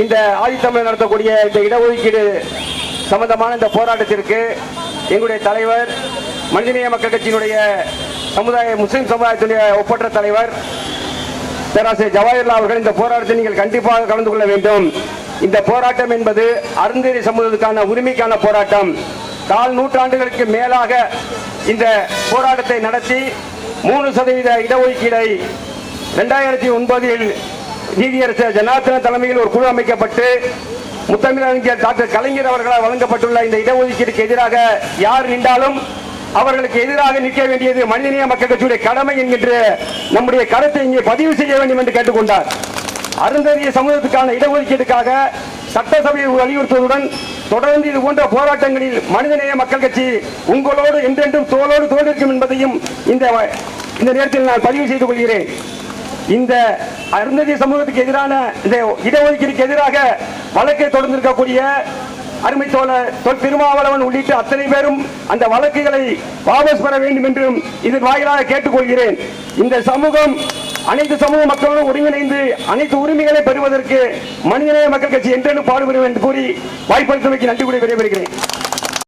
இந்த ஆதித்தமிழர் நடத்தக்கூடிய இந்த இடஒதுக்கீடு சம்பந்தமான இந்த போராட்டத்திற்கு எங்களுடைய தலைவர் மனிதநேய மக்கள் கட்சியினுடைய சமுதாய முஸ்லிம் சமுதாயத்துடைய ஒப்பற்ற தலைவர் பேராசிரியர் ஜவஹர்லால் அவர்கள் இந்த போராட்டத்தில் நீங்கள் கண்டிப்பாக கலந்து கொள்ள வேண்டும். இந்த போராட்டம் என்பது அருந்தேரி சமூகத்துக்கான உரிமைக்கான போராட்டம். கால் நூற்றாண்டுகளுக்கு மேலாக இந்த போராட்டத்தை நடத்தி மூணு சதவீத இடஒதுக்கீடை ரெண்டாயிரத்தி ஒன்பதில் நீதியரசர் ஜனார்த்தன தலைமையில் ஒரு குழு அமைக்கப்பட்டு முத்தமிழறிஞர் டாக்டர் கலைஞர் அவர்களால் வழங்கப்பட்டுள்ள இந்த இடஒதுக்கீடுக்கு எதிராக யார் நின்றாலும் அவர்களுக்கு எதிராக நிற்க வேண்டியது மனிதநேய மக்கள் கட்சியுடைய கடமை என்கின்ற நம்முடைய கருத்தை இங்கே பதிவு செய்ய வேண்டும் என்று கேட்டுக்கொண்டார். அருந்ததிய சமூகத்துக்கான இடஒதுக்கீடுக்காக சட்டசபையை வலியுறுத்துவதுடன் தொடர்ந்து இது போன்ற போராட்டங்களில் மனிதநேய மக்கள் கட்சி உங்களோடு என்றென்றும் தோளோடு தோழிருக்கும் என்பதையும் இந்த இந்த நேரத்தில் நான் பதிவு செய்து கொள்கிறேன். இந்த அருந்ததிய சமூகத்துக்கு எதிரான இந்த இடஒதுக்கீடுக்கு எதிராக வழக்கை தொடர்ந்திருக்கக்கூடிய அருமை தோழர் தொல் திருமாவளவன் உள்ளிட்ட அத்தனை பேரும் அந்த வழக்குகளை வாபஸ் பெற வேண்டும் என்றும் இதன் வாயிலாக கேட்டுக்கொள்கிறேன். இந்த சமூகம் அனைத்து சமூக மக்களோடு ஒருங்கிணைந்து அனைத்து உரிமைகளை பெறுவதற்கு மனிதநேய மக்கள் கட்சி என்றென்று பாடுபடும் என்று கூறி வாய்ப்பளித்தமைக்கு நன்றி கூறி விடைபெறுகிறேன்.